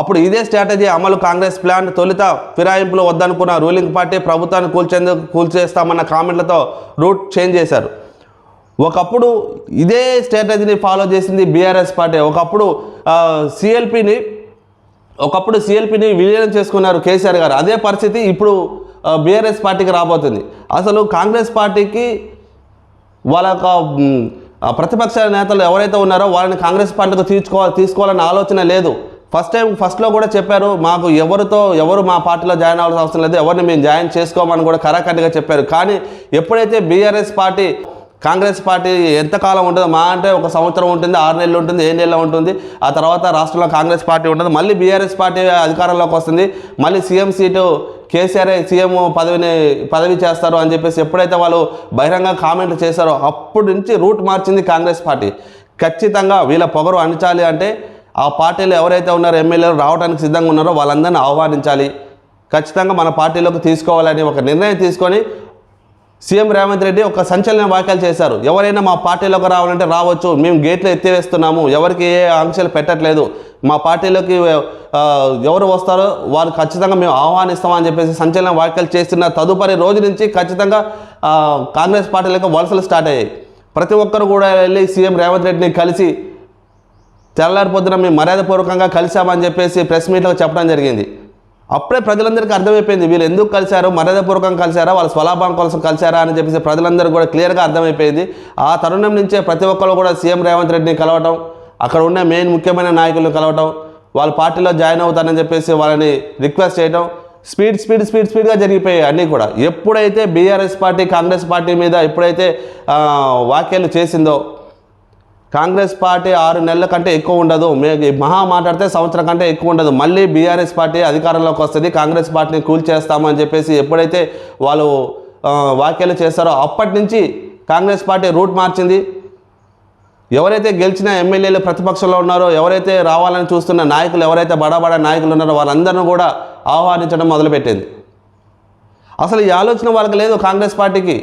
అప్పుడు ఇదే స్ట్రాటజీ అమలు కాంగ్రెస్ ప్లాన్ తొలుత ఫిరాయింపులు వద్దనుకున్న రూలింగ్ పార్టీ ప్రభుత్వాన్ని కూల్చేందుకు కూల్చేస్తామన్న కామెంట్లతో రూట్ చేంజ్ చేశారు. ఒకప్పుడు ఇదే స్ట్రాటజీని ఫాలో చేసింది బీఆర్ఎస్ పార్టీ. ఒకప్పుడు సిఎల్పిని ఒకప్పుడు సిఎల్పిని విలీనం చేసుకున్నారు కేసీఆర్ గారు. అదే పరిస్థితి ఇప్పుడు బీఆర్ఎస్ పార్టీకి రాబోతుంది. అసలు కాంగ్రెస్ పార్టీకి వాళ్ళ యొక్క ప్రతిపక్ష నేతలు ఎవరైతే ఉన్నారో వాళ్ళని కాంగ్రెస్ పార్టీకి తీసుకోవాలి తీసుకోవాలన్న ఆలోచన లేదు. ఫస్ట్ టైం ఫస్ట్లో కూడా చెప్పారు మాకు ఎవరితో ఎవరు మా పార్టీలో జాయిన్ అవ్వాల్సిన అవసరం లేదు ఎవరిని మేము జాయిన్ చేసుకోమని కూడా కరాఖండిగా చెప్పారు. కానీ ఎప్పుడైతే బీఆర్ఎస్ పార్టీ కాంగ్రెస్ పార్టీ ఎంతకాలం ఉంటుందో మా అంటే ఒక సంవత్సరం ఉంటుంది ఆరు నెలలు ఉంటుంది ఏ నెలలో ఉంటుంది ఆ తర్వాత రాష్ట్రంలో కాంగ్రెస్ పార్టీ ఉంటుంది మళ్ళీ బీఆర్ఎస్ పార్టీ అధికారంలోకి వస్తుంది మళ్ళీ సీఎం సీటు కేసీఆర్ సీఎం పదవిని పదవి చేస్తారు అని చెప్పేసి ఎప్పుడైతే వాళ్ళు బహిరంగ కామెంట్లు చేశారో అప్పటి నుంచి రూట్ మార్చింది కాంగ్రెస్ పార్టీ. ఖచ్చితంగా వీళ్ళ పొగరు అణచాలి అంటే ఆ పార్టీలో ఎవరైతే ఉన్నారో ఎమ్మెల్యేలు రావడానికి సిద్ధంగా ఉన్నారో వాళ్ళందరినీ ఆహ్వానించాలి. ఖచ్చితంగా మన పార్టీలోకి తీసుకోవాలని ఒక నిర్ణయం తీసుకొని సీఎం రేవంత్ రెడ్డి ఒక సంచలన వ్యాఖ్యలు చేశారు. ఎవరైనా మా పార్టీలోకి రావాలంటే రావచ్చు మేము గేట్లు ఎత్తివేస్తున్నాము ఎవరికి ఏ ఆంక్షలు పెట్టట్లేదు మా పార్టీలోకి ఎవరు వస్తారో వారు ఖచ్చితంగా మేము ఆహ్వానిస్తామని చెప్పేసి సంచలన వ్యాఖ్యలు చేస్తున్న తదుపరి రోజు నుంచి ఖచ్చితంగా కాంగ్రెస్ పార్టీలకు వలసలు స్టార్ట్ అయ్యాయి. ప్రతి ఒక్కరు కూడా వెళ్ళి సీఎం రేవంత్ రెడ్డిని కలిసి తెల్లారి పొద్దున మేము మర్యాదపూర్వకంగా కలిసామని చెప్పేసి ప్రెస్ మీట్లో చెప్పడం జరిగింది. అప్పుడే ప్రజలందరికీ అర్థమైపోయింది వీళ్ళు ఎందుకు కలిశారు మర్యాదపూర్వకంగా కలిశారా వాళ్ళ స్వలాభం కోసం కలిశారా అని చెప్పేసి ప్రజలందరూ కూడా క్లియర్గా అర్థమైపోయింది. ఆ తరుణం నుంచే ప్రతి ఒక్కరు కూడా సీఎం రేవంత్ రెడ్డిని కలవటం అక్కడ ఉన్న మెయిన్ ముఖ్యమైన నాయకులను కలవటం వాళ్ళ పార్టీలో జాయిన్ అవుతానని చెప్పేసి వాళ్ళని రిక్వెస్ట్ చేయడం స్పీడ్ స్పీడ్ స్పీడ్ స్పీడ్గా జరిగిపోయాయి అన్నీ కూడా. ఎప్పుడైతే బీఆర్ఎస్ పార్టీ కాంగ్రెస్ పార్టీ మీద ఎప్పుడైతే వ్యాఖ్యలు చేసిందో కాంగ్రెస్ పార్టీ ఆరు నెలల కంటే ఎక్కువ ఉండదు. మహా మాట్లాడితే సంవత్సరం కంటే ఎక్కువ ఉండదు. మళ్ళీ బీఆర్ఎస్ పార్టీ అధికారంలోకి వస్తుంది. కాంగ్రెస్ పార్టీని కూల్చేస్తామని చెప్పేసి ఎప్పుడైతే వాళ్ళు వ్యాఖ్యలు చేస్తారో అప్పటి నుంచి కాంగ్రెస్ పార్టీ రూట్ మార్చింది. ఎవరైతే గెలిచిన ఎమ్మెల్యేలు ప్రతిపక్షంలో ఉన్నారో ఎవరైతే రావాలని చూస్తున్న నాయకులు ఎవరైతే బడాబడా నాయకులు ఉన్నారో వాళ్ళందరినీ కూడా ఆహ్వానించడం మొదలుపెట్టింది. అసలు ఈ ఆలోచన వాళ్ళకి లేదు కాంగ్రెస్ పార్టీకి.